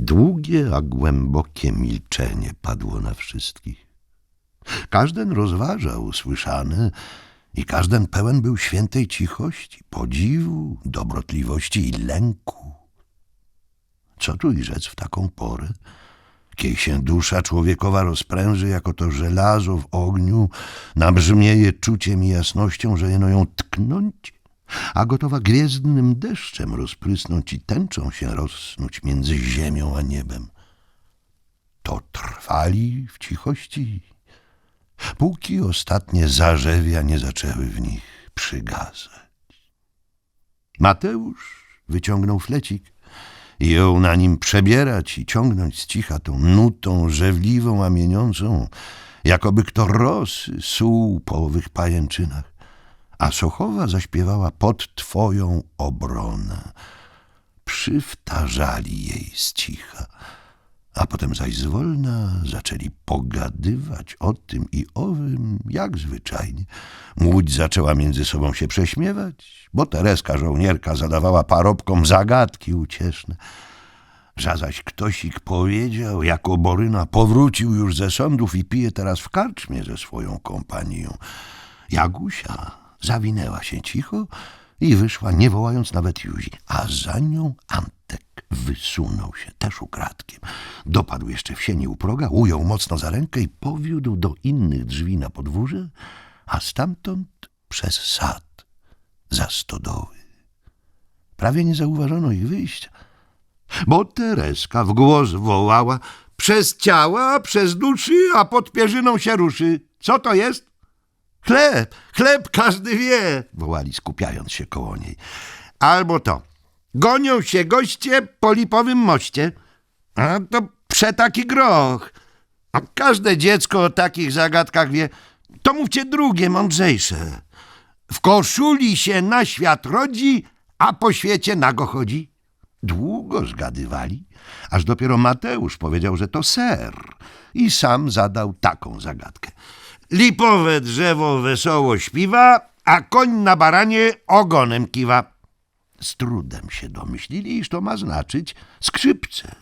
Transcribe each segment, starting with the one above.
Długie, a głębokie milczenie padło na wszystkich. Każden rozważał usłyszane i każden pełen był świętej cichości, podziwu, dobrotliwości i lęku. Co tu i rzec w taką porę, kiedy się dusza człowiekowa rozpręży jako to żelazo w ogniu, nabrzmieje czuciem i jasnością, że jeno ją tknąć, a gotowa gwiezdnym deszczem rozprysnąć i tęczą się rozsnuć między ziemią a niebem. To trwali w cichości, póki ostatnie zarzewia nie zaczęły w nich przygasać. Mateusz wyciągnął flecik i jął na nim przebierać i ciągnąć z cicha tą nutą żewliwą, a mieniącą, jakoby kto rosy suł po owych pajęczynach. A Sochowa zaśpiewała pod twoją obronę. Przywtarzali jej z cicha, a potem zaś zwolna zaczęli pogadywać o tym i owym, jak zwyczajnie. Łódź zaczęła między sobą się prześmiewać, bo Tereska żołnierka zadawała parobkom zagadki ucieszne. Że zaś ktośik powiedział, jako Boryna powrócił już ze sądów i pije teraz w karczmie ze swoją kompanią. Jagusia zawinęła się cicho i wyszła, nie wołając nawet Józi, a za nią Antek wysunął się też ukradkiem. Dopadł jeszcze w sieni u proga, ujął mocno za rękę i powiódł do innych drzwi na podwórze, a stamtąd przez sad za stodoły. Prawie nie zauważono ich wyjścia, bo Tereska w głos wołała przez ciała, przez duszy, a pod pierzyną się ruszy. Co to jest? Chleb, chleb każdy wie, wołali skupiając się koło niej. Albo to, gonią się goście po lipowym moście, a to przetaki groch. A każde dziecko o takich zagadkach wie, to mówcie drugie, mądrzejsze. W koszuli się na świat rodzi, a po świecie nago chodzi. Długo zgadywali, aż dopiero Mateusz powiedział, że to ser i sam zadał taką zagadkę. Lipowe drzewo wesoło śpiwa, a koń na baranie ogonem kiwa. Z trudem się domyślili, iż to ma znaczyć skrzypce.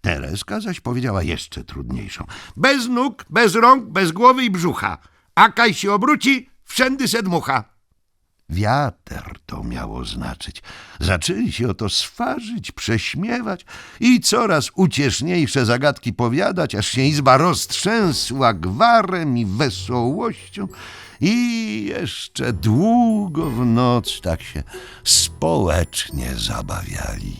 Tereska zaś powiedziała jeszcze trudniejszą. Bez nóg, bez rąk, bez głowy i brzucha. A kaj się obróci, wszędy se dmucha. Wiater to miało znaczyć. Zaczęli się o to swarzyć, prześmiewać i coraz ucieszniejsze zagadki powiadać, aż się izba roztrzęsła gwarem i wesołością i jeszcze długo w noc tak się społecznie zabawiali.